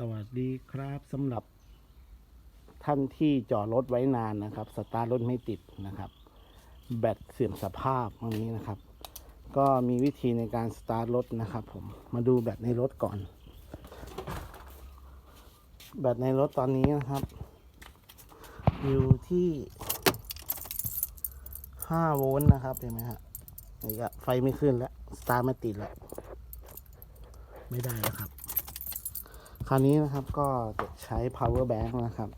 สวัสดีครับสำหรับท่านที่จอดรถไว้นานนะครับ สตาร์ทรถไม่ติดนะครับ แบตเสื่อมสภาพตรงนี้นะครับ ก็มีวิธีในการสตาร์ทรถนะครับผมมาดูแบตในรถก่อน แบตในรถตอนนี้นะครับ อยู่ที่5โวลต์นะครับเห็นไหมฮะนี่ก็ไฟไม่ขึ้นแล้ว สตาร์ทไม่ติดแล้ว ไม่ได้แล้วครับ คราวนี้นะครับก็จะใช้ power bank นะครับ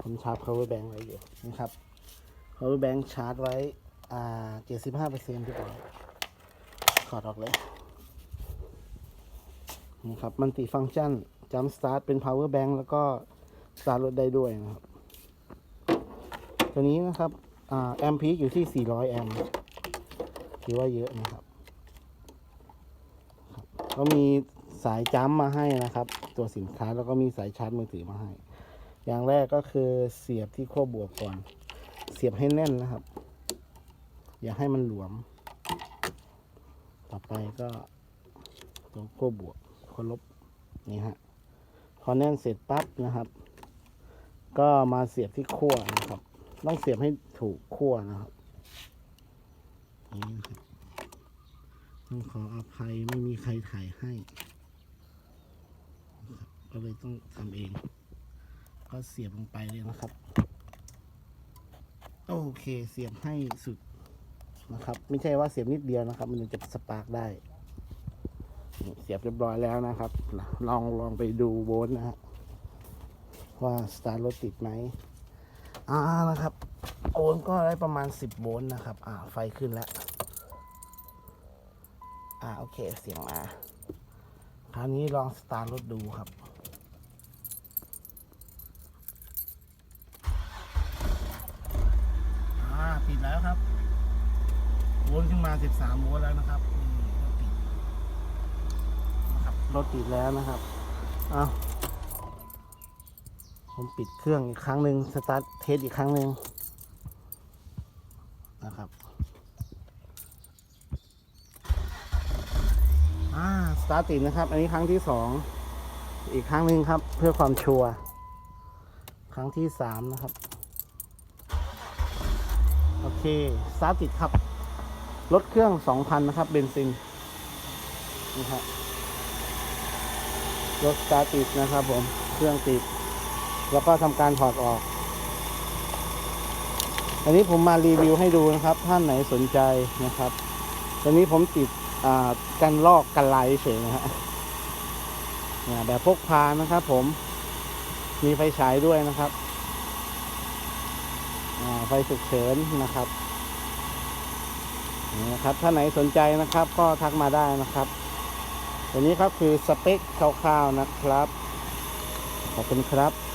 ผมชาร์จ power bank ไว้อยู่นะครับ power bank ชาร์จไว้อ่า75%ที่บอกขอดออกเลยนี่ครับมันติฟังก์ชัน jump start เป็น power bank แล้วก็ start รถได้ด้วยนะครับ ตัวนี้นะครับอ่าแอมพีอยู่ที่ 400 แอมป์ถือว่าเยอะนะครับ ก็มี สายจัมมาให้นะครับ ตัวสินค้าแล้วก็มีสายชาร์จมือถือมาให้ อย่างแรกก็คือเสียบที่ขั้วบวกก่อน เสียบให้แน่นนะครับ อย่าให้มันหลวม ต่อไปก็ตัวขั้วบวกขั้วลบนี่ฮะพอแน่นเสร็จปั๊บนะครับ ก็มาเสียบที่ขั้วนะครับ ต้องเสียบให้ถูกขั้วนะครับนี่นะครับต้องขออภัยไม่มีใครถ่ายให้ ก็เลยต้องทำเอง ก็เสียบลงไปเลยนะครับ โอเคเสียบให้สุดนะครับ ไม่ใช่ว่าเสียบนิดเดียวนะครับ มันจะสปาร์กได้ เสียบเรียบร้อยแล้วนะครับ ลองลองไปดูโวลต์นะฮะว่าสตาร์ทรถติดไหมอ่านะครับโอนก็ได้ประมาณ 10 โวลต์นะครับ อ่า ไฟขึ้นแล้ว อ่า โอเค เสียงมา คราวนี้ลองสตาร์ทรถดูครับ อ่าติด แล้วครับโวลต์ขึ้นมา 13โวลต์แล้วนะครับรถติดนะครับรถติดแล้วนะครับเอาผมปิดเครื่องอีกครั้งหนึ่งสตาร์ทเทสอีกครั้งหนึ่งนะครับอ่าสตาร์ทติดนะครับ อันนี้ครั้งที่สองอีกครั้งหนึ่งครับ เพื่อความชัวร์ครั้งที่สามนะครับ โอเคสตาร์ทติดครับ รถเครื่องสองพันนะครับเบนซินนี่ครับรถสตาร์ทติดนะครับผม เครื่องติด แล้วก็ทำการถอดออก อันนี้ผมมารีวิวให้ดูนะครับ ท่านไหนสนใจนะครับตอนนี้ผมติดกันลอกกันลายเฉยนะฮะแบบพกพานะครับผมมีไฟฉายด้วยนะครับ ไฟฉุกเฉินนะครับนี่นะครับ ถ้าไหนสนใจนะครับก็ทักมาได้นะครับตัวนี้ครับคือสเปคคร่าวๆนะครับ ขอบคุณครับ